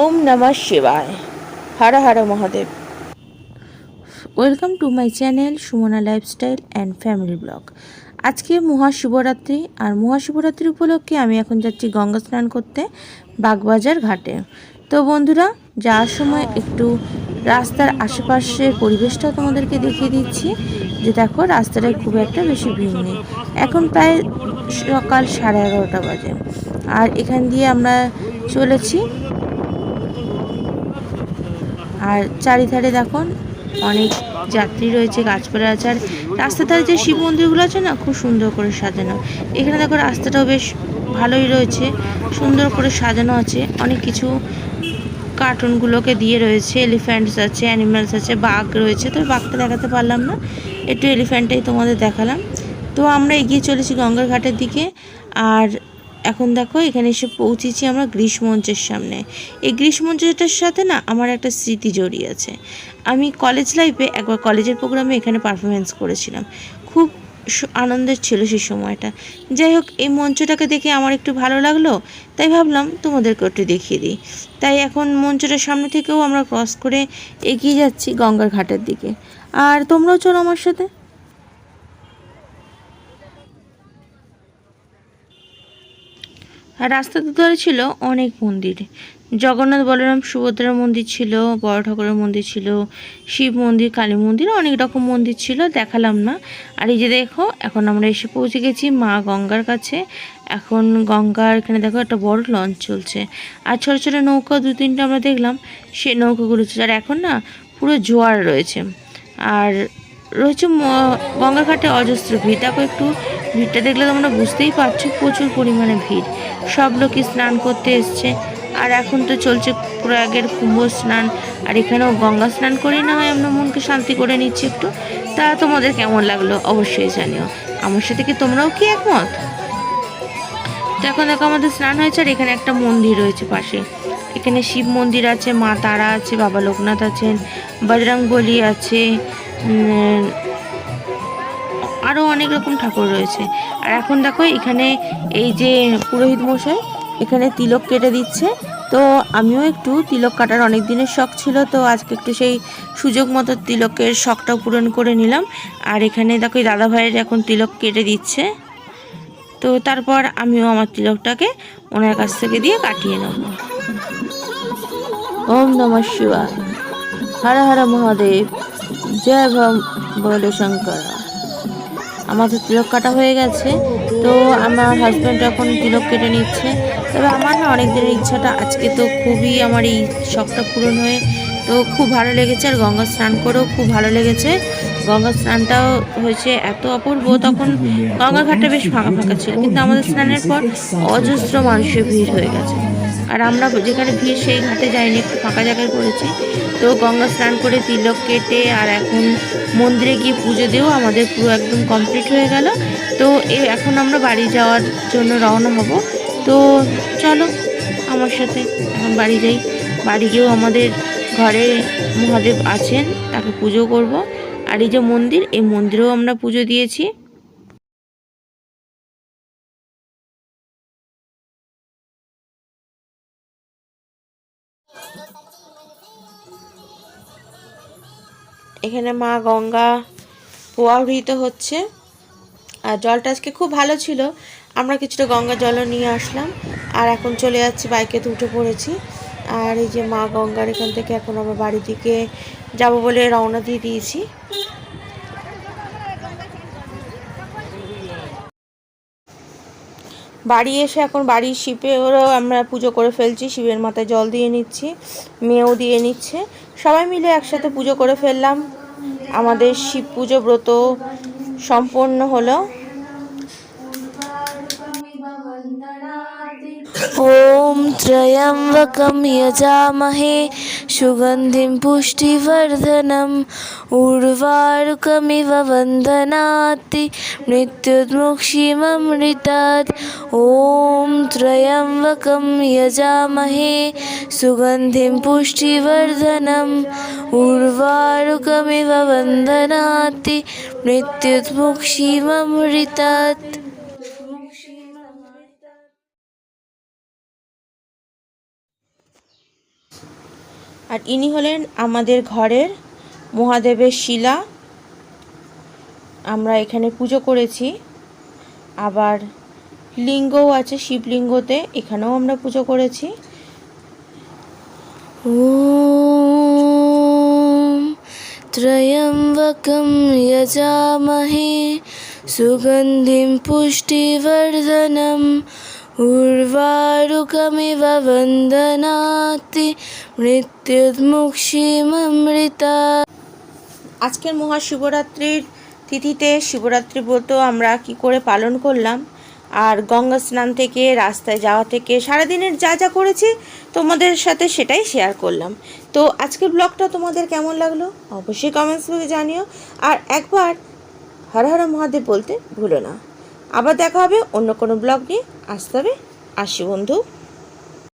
ওম নমঃ শিবায়। Har Har Mahadev. Welcome to my channel Sumana lifestyle and family blog. আজকে মহাশিবরাত্রি, আর মহাশিবরাত্রি উপলক্ষে আমি এখন যাচ্ছি গঙ্গা স্নান করতে বাগবাজার ঘাটে। তো বন্ধুরা, যাওয়ার সময় একটু রাস্তার আশেপাশের পরিবেশটা তোমাদেরকে দেখিয়ে দিচ্ছি। যে দেখো, রাস্তাটায় খুব একটা বেশি ভিড় নেই। এখন প্রায় সকাল সাড়ে এগারোটা বাজে। আর এখান দিয়ে আমরা চলেছি আর চারিধারে দেখো অনেক যাত্রী রয়েছে গাছপালা আছে, আর রাস্তার ধারে যে শিব মন্দিরগুলো আছে না, খুব সুন্দর করে সাজানো। এখানে দেখো রাস্তাটাও বেশ ভালোই রয়েছে, সুন্দর করে সাজানো আছে। অনেক কিছু কার্টুনগুলোকে দিয়ে রয়েছে, এলিফ্যান্টস আছে অ্যানিমালস আছে, বাঘ রয়েছে। তো বাঘটা দেখাতে পারলাম না, একটু এলিফ্যান্টটাই তোমাদের দেখালাম। তো আমরা এগিয়ে চলেছি গঙ্গার ঘাটের দিকে, আর এখন দেখো, এখানে এসে পৌঁছেছি আমরা গ্রীষ্মমঞ্চের সামনে। এই গ্রীষ্মমঞ্চটার সাথে না আমার একটা স্মৃতি জড়িয়ে আছে। আমি কলেজ লাইফে একবার কলেজের প্রোগ্রামে এখানে পারফরমেন্স করেছিলাম। খুব আনন্দের ছিল সেই সময়টা। যাই হোক, এই মঞ্চটাকে দেখে আমার একটু ভালো লাগল। তাই ভাবলাম তোমাদেরকে একটু দেখিয়ে দিই। তাই এখন মঞ্চটার সামনে থেকেও আমরা ক্রস করে এগিয়ে যাচ্ছি গঙ্গার ঘাটের দিকে। আর তোমরাও চলো আমার সাথে। আর রাস্তার দুধারে ছিল অনেক মন্দির। জগন্নাথ, বলরাম, সুভদ্রার মন্দির ছিল, বড় ঠাকুরের মন্দির ছিল, শিব মন্দির, কালী মন্দির, অনেক রকম মন্দির ছিল, দেখালাম না। আর এই যে দেখো, এখন আমরা এসে পৌঁছে গেছি মা গঙ্গার কাছে। এখন গঙ্গার এখানে দেখো একটা বড় লঞ্চ চলছে। আর ছোটো ছোটো নৌকা দু তিনটা আমরা দেখলাম, সে নৌকাগুলো চলছে। আর এখন না পুরো জোয়ার রয়েছে। আর রয়েছে ম- গঙ্গা ঘাটে অজস্র ভিড়। দেখো একটু ভিড়টা দেখলে তোমরা বুঝতেই পারছ প্রচুর পরিমাণে ভিড়। সব লোকই স্নান করতে এসছে। আর এখন তো চলছে প্রয়াগের কুম্ভ স্নান। আর এখানেও গঙ্গা স্নান করে না হয় আমরা মনকে শান্তি করে নিচ্ছি একটু। তা তোমাদের কেমন লাগল অবশ্যই জানিও। আমার সাথে কি তোমরাও কি একমত? তো এখন দেখো, আমাদের স্নান হয়েছে, আর এখানে একটা মন্দির রয়েছে পাশে। এখানে শিব মন্দির আছে, মা তারা আছে, বাবা লোকনাথ আছেন বজরং বলি আছে আরও অনেক রকম ঠাকুর রয়েছে। আর এখন দেখো, এখানে এই যে পুরোহিত মশাই, এখানে তিলক কেটে দিচ্ছে। তো আমিও একটু তিলক কাটার অনেক দিনের শখ ছিল, তো আজকে একটু সেই সুযোগ মতো তিলকের শখটাও পূরণ করে নিলাম। আর এখানে দেখো দাদা ভাইয়ের এখন তিলক কেটে দিচ্ছে। তো তারপর আমিও আমার তিলকটাকে ওনার কাছ থেকে দিয়ে কাটিয়ে নেব। ওম নমঃ শিবায়। হর হর মহাদেব। জয় ভম বলে শঙ্কর আমাদের তিলক কাটা হয়ে গেছে, তো আমার হাজব্যান্ড এখন তিলক কেটে নিচ্ছে, তবে আমার না অনেক দিনের ইচ্ছাটা, আজকে তো খুবই আমার এই শখটা পূরণ হয়ে তো খুব ভালো লেগেছে আর গঙ্গা স্নান করেও খুব ভালো লেগেছে। গঙ্গা স্নানটাও হয়েছে এত অপূর্ব তখন গঙ্গা ঘাটটা বেশ ফাঁকা ফাঁকা ছিল কিন্তু আমাদের স্নানের পর অজস্র মানুষের ভিড় হয়ে গেছে। আর আমরা যেখানে ভিড় সেই ঘাটে যাইনি একটু ফাঁকা জায়গায় করেছি তো গঙ্গা স্নান করে তিলক কেটে আর এখন মন্দিরে গিয়ে পুজো দিয়েও আমাদের পুরো একদম কমপ্লিট হয়ে গেল। তো এ এখন আমরা বাড়ি যাওয়ার জন্য রওনা হব। তো চলো আমার সাথে এখন বাড়ি যাই। বাড়ি গিয়েও আমাদের ঘরে মহাদেব আছেন, তাকে পুজো করব। আর এই যে মন্দির, এই মন্দিরেও আমরা পুজো দিয়েছি। এখানে মা গঙ্গা প্রবাহিত হচ্ছে। আর জলটা আজকে খুব ভালো ছিল। আমরা কিছুটা গঙ্গা জলও নিয়ে আসলাম। আর এখন চলে যাচ্ছি বাইকে উঠে পড়েছি। আর এই যে মা গঙ্গার এখান থেকে এখন আমরা বাড়ির দিকে যাব বলে রওনা দিয়ে দিয়েছি। বাড়ি এসে এখন বাড়ির শিবেরও আমরা পুজো করে ফেলছি, শিবের মাথায় জল দিয়ে নিচ্ছি, মেয়েও দিয়ে নিচ্ছে। সবাই মিলে একসাথে পুজো করে ফেললাম। আমাদের শিব পুজো ব্রত সম্পন্ন হলো। ॐ त्र्यम्बकं यजामहे सुगन्धिं पुष्टिवर्धनम् उर्वारुकमिव वन्दनाति मृत्युर्मुक्षीममृतात् ॐ त्र्यम्बकं यजामहे सुगन्धिं पुष्टिवर्धनम् उर्वारुकमिव वन्दनाति मृत्युर्मुक्षीममृतात् আর ইনি হলেন আমাদের ঘরের মহাদেবের শিলা আমরা এখানে পুজো করেছি আবার লিঙ্গও আছে শিবলিঙ্গতে এখানেও আমরা পুজো করেছি ॐ त्र्यम्बकं यजामहे सुगन्धिं पुष्टिवर्धनम् उर्वारुकमिव वन्दनाति मृत्युर्मुक्षीममृता আজকের মহাশিবরাত্রির তিথিতে শিবরাত্রি ব্রত আমরা কি করে পালন করলাম আর গঙ্গা স্নান থেকে রাস্তায় যাওয়া থেকে সারাদিনের যা যা করেছি তোমাদের সাথে সেটাই শেয়ার করলাম তো আজকের ব্লগটা তোমাদের কেমন লাগলো অবশ্যই কমেন্টস বক্সে জানিও আর একবার হর হর মহাদেব বলতে ভুলো না আবার দেখা হবে অন্য কোনো ব্লগ নিয়ে। আসতে হবে আসি বন্ধু।